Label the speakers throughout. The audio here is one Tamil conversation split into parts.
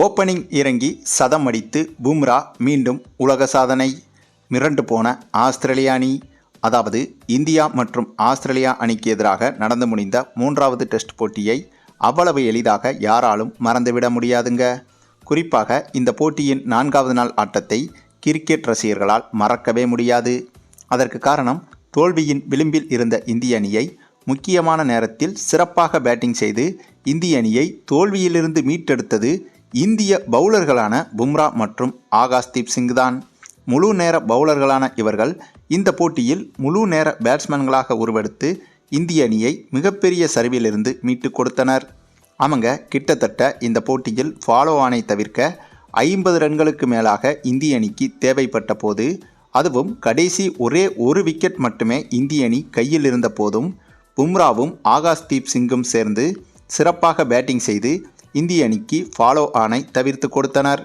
Speaker 1: ஓப்பனிங் இறங்கி சதம் அடித்து பும்ரா மீண்டும் உலக சாதனை. மிரண்டு போன ஆஸ்திரேலிய அணி. அதாவது இந்தியா மற்றும் ஆஸ்திரேலியா அணிக்கு எதிராக நடந்து முடிந்த மூன்றாவது டெஸ்ட் போட்டியை அவ்வளவு எளிதாக யாராலும் மறந்துவிட முடியாதுங்க. குறிப்பாக இந்த போட்டியின் நான்காவது நாள் ஆட்டத்தை கிரிக்கெட் ரசிகர்களால் மறக்கவே முடியாது. அதற்கு காரணம் தோல்வியின் விளிம்பில் இருந்த இந்திய அணியை முக்கியமான நேரத்தில் சிறப்பாக பேட்டிங் செய்து இந்திய அணியை தோல்வியிலிருந்து மீட்டெடுத்தது இந்திய பவுலர்களான பும்ரா மற்றும் ஆகாஷ்தீப் சிங் தான் முழு நேர பவுலர்களான இவர்கள் இந்த போட்டியில் முழு நேர பேட்ஸ்மேன்களாக உருவெடுத்து இந்திய அணியை மிகப்பெரிய சரிவிலிருந்து மீட்டு கொடுத்தனர். அவங்க கிட்டத்தட்ட இந்த போட்டியில் ஃபாலோ ஆனை தவிர்க்க ஐம்பது ரன்களுக்கு மேலாக இந்திய அணிக்கு தேவைப்பட்ட போது அதுவும் கடைசி ஒரே ஒரு விக்கெட் மட்டுமே இந்திய அணி கையில் இருந்த போதும் பும்ராவும் ஆகாஷ்தீப் சிங்கும் சேர்ந்து சிறப்பாக பேட்டிங் செய்து இந்திய அணிக்கு ஃபாலோ ஆனை தவிர்த்து கொடுத்தனர்.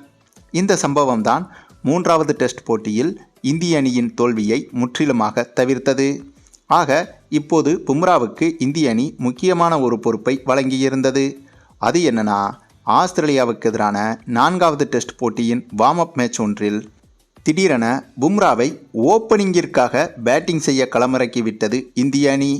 Speaker 1: இந்த சம்பவம்தான் மூன்றாவது டெஸ்ட் போட்டியில் இந்திய அணியின் தோல்வியை முற்றிலுமாக தவிர்த்தது. ஆக இப்போது பும்ராவுக்கு இந்திய அணி முக்கியமான ஒரு பொறுப்பை வழங்கியிருந்தது. அது என்னன்னா ஆஸ்திரேலியாவுக்கு எதிரான நான்காவது டெஸ்ட் போட்டியின் வார்ம் அப் மேட்ச் ஒன்றில் திடீரென பும்ராவை ஓப்பனிங்கிற்காக பேட்டிங் செய்ய களமிறக்கி விட்டது இந்திய அணி.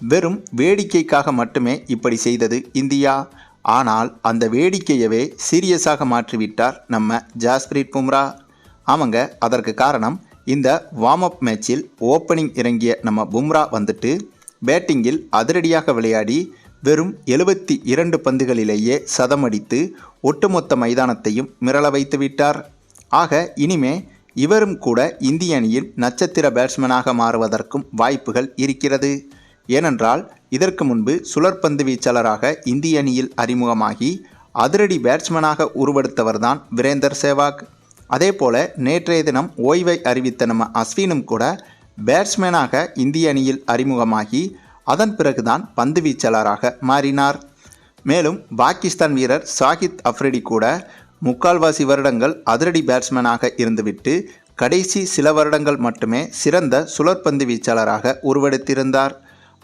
Speaker 1: வெறும் வேடிக்கைக்காக மட்டுமே இப்படி செய்தது இந்தியா. ஆனால் அந்த வேடிக்கையவே சீரியஸாக மாற்றிவிட்டார் நம்ம ஜாஸ்பிரீத் பும்ரா. ஆமாங்க அதற்கு காரணம் இந்த வார்ம் அப் மேட்சில் ஓப்பனிங் இறங்கிய நம்ம பும்ரா வந்துட்டு பேட்டிங்கில் அதிரடியாக விளையாடி வெறும் எழுபத்தி இரண்டு பந்துகளிலேயே சதமடித்து ஒட்டுமொத்த மைதானத்தையும் மிரள வைத்து விட்டார். ஆக இனிமே இவரும் கூட இந்திய அணியின் நட்சத்திர பேட்ஸ்மேனாக மாறுவதற்கும் வாய்ப்புகள் இருக்கிறது. ஏனென்றால் இதற்கு முன்பு சுழற்பந்து வீச்சாளராக இந்திய அணியில் அறிமுகமாகி அதிரடி பேட்ஸ்மேனாக உருவெடுத்தவர்தான் வீரேந்தர் சேவாக். அதேபோல நேற்றைய தினம் ஓய்வை அறிவித்த நம்ம அஸ்வினும் கூட பேட்ஸ்மேனாக இந்திய அணியில் அறிமுகமாகி அதன் பிறகுதான் பந்து வீச்சாளராக மாறினார். மேலும் பாகிஸ்தான் வீரர் சாகித் அஃப்ரிடி கூட முக்கால்வாசி வருடங்கள் அதிரடி பேட்ஸ்மேனாக இருந்துவிட்டு கடைசி சில வருடங்கள் மட்டுமே சிறந்த சுழற்பந்து வீச்சாளராக உருவெடுத்திருந்தார்.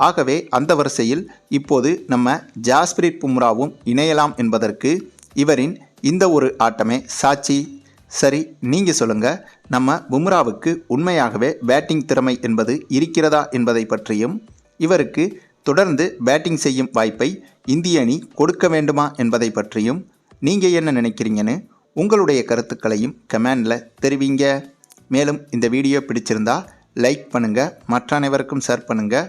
Speaker 1: ஆகவே அந்த வரிசையில் இப்போது நம்ம ஜாஸ்பிரீத் பும்ராவும் இணையலாம் என்பதற்கு இவரின் இந்த ஒரு ஆட்டமே சாட்சி. சரி நீங்கள் சொல்லுங்கள் நம்ம பும்ராவுக்கு உண்மையாகவே பேட்டிங் திறமை என்பது இருக்கிறதா என்பதை பற்றியும் இவருக்கு தொடர்ந்து பேட்டிங் செய்யும் வாய்ப்பை இந்திய அணி கொடுக்க வேண்டுமா என்பதை பற்றியும் நீங்கள் என்ன நினைக்கிறீங்கன்னு உங்களுடைய கருத்துக்களையும் கமெண்டில் தெரிவிங்க. மேலும் இந்த வீடியோ பிடிச்சிருந்தா லைக் பண்ணுங்கள் மற்ற அனைவருக்கும் ஷேர் பண்ணுங்கள்